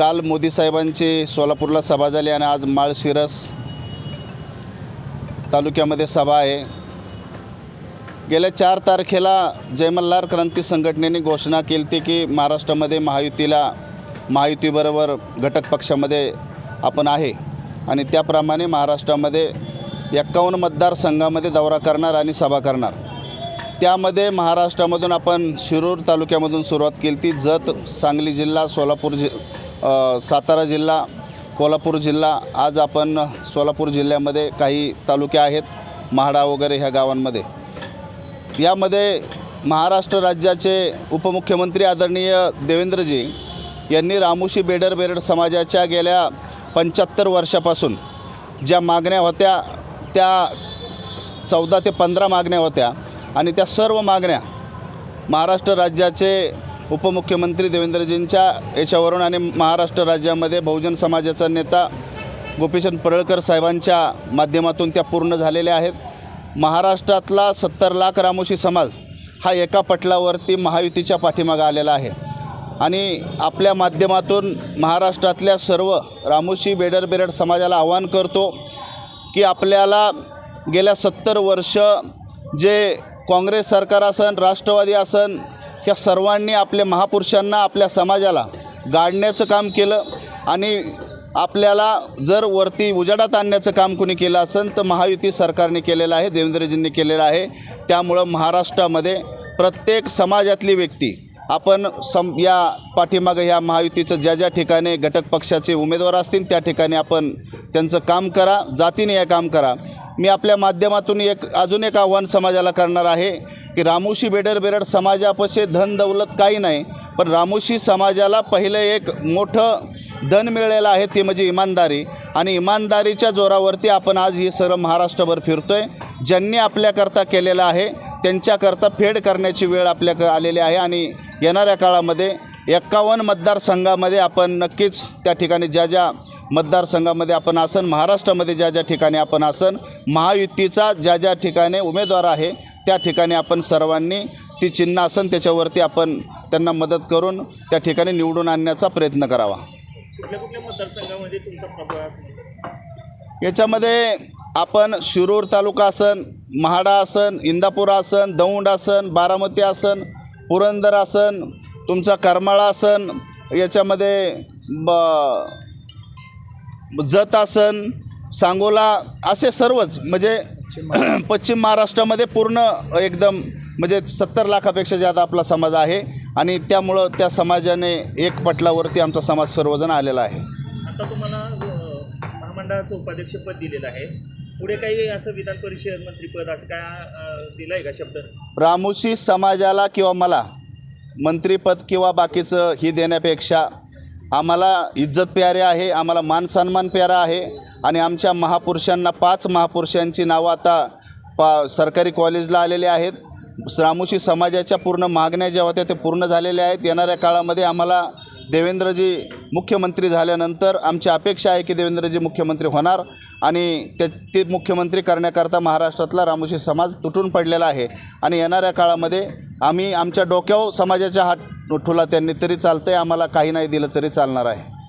काल मोदी साहेबांची सोलापूरला सभा झाली आणि आज माळशिरस तालुक्यामध्ये सभा आहे. गेल्या चार तारखेला जयमल्हार क्रांती संघटनेने घोषणा केली होती की महाराष्ट्रामध्ये महायुतीला महायुतीबरोबर घटक पक्षामध्ये आपण आहे. आणि त्याप्रमाणे महाराष्ट्रामध्ये एक्कावन्न मतदारसंघामध्ये दौरा करणार आणि सभा करणार. त्यामध्ये महाराष्ट्रामधून आपण शिरूर तालुक्यामधून सुरुवात केली ती जत सांगली जिल्हा सोलापूर जि सातारा जिल्हा कोल्हापूर जिल्हा आज आपण सोलापूर जिल्ह्यामध्ये काही तालुके आहेत म्हाडा वगैरे ह्या गावांमध्ये. यामध्ये महाराष्ट्र राज्याचे उपमुख्यमंत्री आदरणीय देवेंद्रजी यांनी रामोशी बेडर बेरड समाजाच्या गेल्या पंच्याहत्तर वर्षापासून ज्या मागण्या होत्या त्या चौदा ते पंधरा मागण्या होत्या आणि त्या सर्व मागण्या महाराष्ट्र राज्याचे उपमुख्यमंत्री देवेंद्रजींच्या याच्यावरून आणि महाराष्ट्र राज्यामध्ये बहुजन समाजाचा नेता गोपीचंद पडळकर साहेबांच्या माध्यमातून त्या पूर्ण झालेल्या आहेत. महाराष्ट्रातला सत्तर लाख रामोशी समाज हा एका पटलावरती महायुतीच्या पाठीमागं आलेला आहे. आणि आपल्या माध्यमातून महाराष्ट्रातल्या सर्व रामोशी बेडर बेरड समाजाला आवाहन करतो की आपल्याला गेल्या सत्तर वर्ष जे काँग्रेस सरकार असन राष्ट्रवादी असन त्या सर्वांनी आपल्या महापुरुषांना आपल्या समाजाला गाडण्याचं काम केलं आणि आपल्याला जर वरती उजाडात आणण्याचं काम कुणी केलं असेल तर महायुती सरकारने केलेलं आहे देवेंद्रजींनी केलेलं आहे. त्यामुळं महाराष्ट्रामध्ये प्रत्येक समाजातली व्यक्ती आपण सम या पाठीमागं ह्या महायुतीचं ज्या ज्या ठिकाणी घटक पक्षाचे उमेदवार असतील त्या ठिकाणी आपण त्यांचं काम करा जातीने हे काम करा. मी आपल्या माध्यमातून एक अजून एक आव्हान समाजाला करणार आहे की रामोशी बेडर बेरड समाजापाशी धन दौलत काही नाही पण रामोशी समाजाला पहिलं एक मोठं धन मिळालेलं आहे ते म्हणजे इमानदारी. आणि इमानदारीच्या जोरावरती आपण आज ही सर्व महाराष्ट्रभर फिरतो आहे ज्यांनी आपल्याकरता केलेलं आहे त्यांच्याकरता फेड करण्याची वेळ आपल्याकडे आलेली आहे. आणि येणाऱ्या काळामध्ये एक्कावन्न मतदारसंघामध्ये आपण नक्कीच त्या ठिकाणी ज्या ज्या मतदारसंघामध्ये आपण आसन महाराष्ट्रामध्ये ज्या ज्या ठिकाणी आपण आसन महायुतीचा ज्या ज्या ठिकाणी उमेदवार आहे त्या ठिकाणी आपण सर्वांनी ती चिन्ह असन त्याच्यावरती आपण त्यांना मदत करून त्या ठिकाणी निवडून आणण्याचा प्रयत्न करावा. याच्यामध्ये आपण शिरूर तालुका आसन महाडा आसन इंदापूर आसन दौंड आसन बारामती आसन पुरंदर आसन तुमचा करमाळा आसन याच्यामध्ये ब जत असन सांगोला असे सर्वच म्हणजे पश्चिम महाराष्ट्रामध्ये पूर्ण एकदम म्हणजे सत्तर लाखापेक्षा जादा आपला समाज आहे. आणि त्यामुळं त्या समाजाने एक पटलावरती आमचा समाज सर्वजण आलेला आहे. आता तुम्हाला महामंडळाचं उपाध्यक्षपद दिलेलं आहे. पुढे काही असं विधान परिषद मंत्रीपद असं काय दिलं आहे का शब्द? रामोशी समाजाला किंवा मला मंत्रिपद किंवा बाकीचं ही देण्यापेक्षा आम्हाला इज्जत प्यारे आहे आम्हाला मान सन्मान प्यारा आहे आणि आमच्या महापुरुषांना पाच महापुरुषांची नावं आता पा सरकारी कॉलेजला आलेले आहेत. रामोशी समाजाच्या पूर्ण मागण्या ज्या होत्या ते पूर्ण झालेल्या आहेत येणाऱ्या काळामध्ये आम्हाला देवेंद्रजी मुख्यमंत्री झाल्यानंतर आमची अपेक्षा आहे की देवेंद्रजी मुख्यमंत्री होणार आणि ते ते मुख्यमंत्री करण्याकरता महाराष्ट्रातला रामोशी समाज तुटून पडलेला आहे. आणि येणाऱ्या काळामध्ये आम्ही आमच्या डोक्यावर समाजाच्या हात ठुला त्यांनी तरी चालतं आहे आम्हाला काही नाही दिलं तरी चालणार आहे.